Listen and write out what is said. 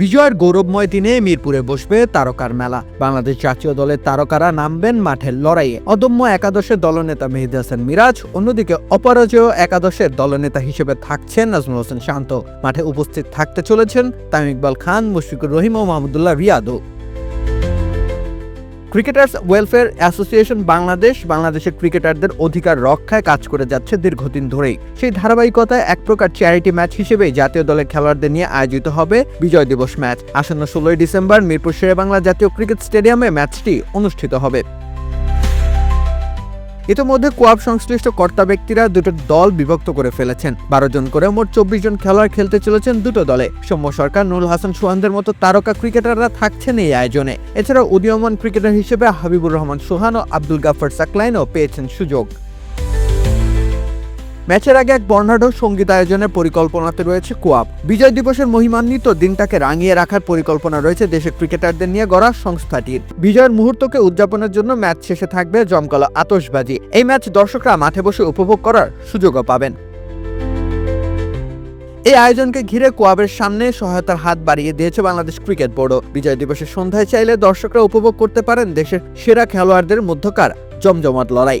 বিজয়ের গৌরবময় দিনে মিরপুরে বসবে তারকার মেলা। বাংলাদেশ জাতীয় দলের তারকারা নামবেন মাঠের লড়াইয়ে। অদম্য একাদশের দলনেতা মেহেদি হাসান মিরাজ, অন্যদিকে অপরাজয় একাদশের দলনেতা হিসেবে থাকছেন নাজমুল হোসেন শান্ত। মাঠে উপস্থিত থাকতে চলেছেন তামিম ইকবাল খান, মুশফিকুর রহিম ও মাহমুদুল্লাহ রিয়াদও। ক্রিকেটার্স ওয়েলফেয়ার অ্যাসোসিয়েশন বাংলাদেশ বাংলাদেশের ক্রিকেটারদের অধিকার রক্ষায় কাজ করে যাচ্ছে দীর্ঘদিন ধরেই। সেই ধারাবাহিকতায় এক প্রকার চ্যারিটি ম্যাচ হিসেবে জাতীয় দলের খেলোয়াড়দের নিয়ে আয়োজিত হবে বিজয় দিবস ম্যাচ আসন্ন ষোলোই ডিসেম্বর মিরপুর শেরে বাংলা জাতীয় ক্রিকেট স্টেডিয়ামে ম্যাচটি অনুষ্ঠিত হবে। ইতিমধ্যে কোয়াব সংশ্লিষ্ট কর্তা ব্যক্তিরা দুটো দল বিভক্ত করে ফেলেছেন। বারো জন করে মোট চব্বিশ জন খেলোয়াড় খেলতে চলেছেন দুটো দলে। সৌম্য সরকার নুল হাসান সোহানদের মতো তারকা ক্রিকেটাররা থাকছেন এই আয়োজনে। এছাড়া উদীয়মান ক্রিকেটার হিসেবে হাবিবুর রহমান সোহান ও আব্দুল গাফর সাকলাইনও পেয়েছেন সুযোগ। ম্যাচের আগে এক বর্ণাঢ্য সংগীত আয়োজনের পরিকল্পনাতে রয়েছে কোয়াব। বিজয় দিবসের মহিমান্বিত দিনটাকে রাঙিয়ে রাখার পরিকল্পনা রয়েছে দেশের ক্রিকেটারদের নিয়ে গড়া সংস্থাটির। বিজয়ের মুহূর্তকে উদযাপনের জন্য ম্যাচ শেষে থাকবে জমকালো আতশবাজি। এই ম্যাচ দর্শকরা মাঠে বসে উপভোগ করার সুযোগও পাবেন। এই আয়োজনকে ঘিরে কোয়াবের সামনে সহায়তার হাত বাড়িয়ে দিয়েছে বাংলাদেশ ক্রিকেট বোর্ডও বিজয় দিবসের সন্ধ্যায় চাইলে দর্শকরা উপভোগ করতে পারেন দেশের সেরা খেলোয়াড়দের মধ্যকার জমজমাট লড়াই।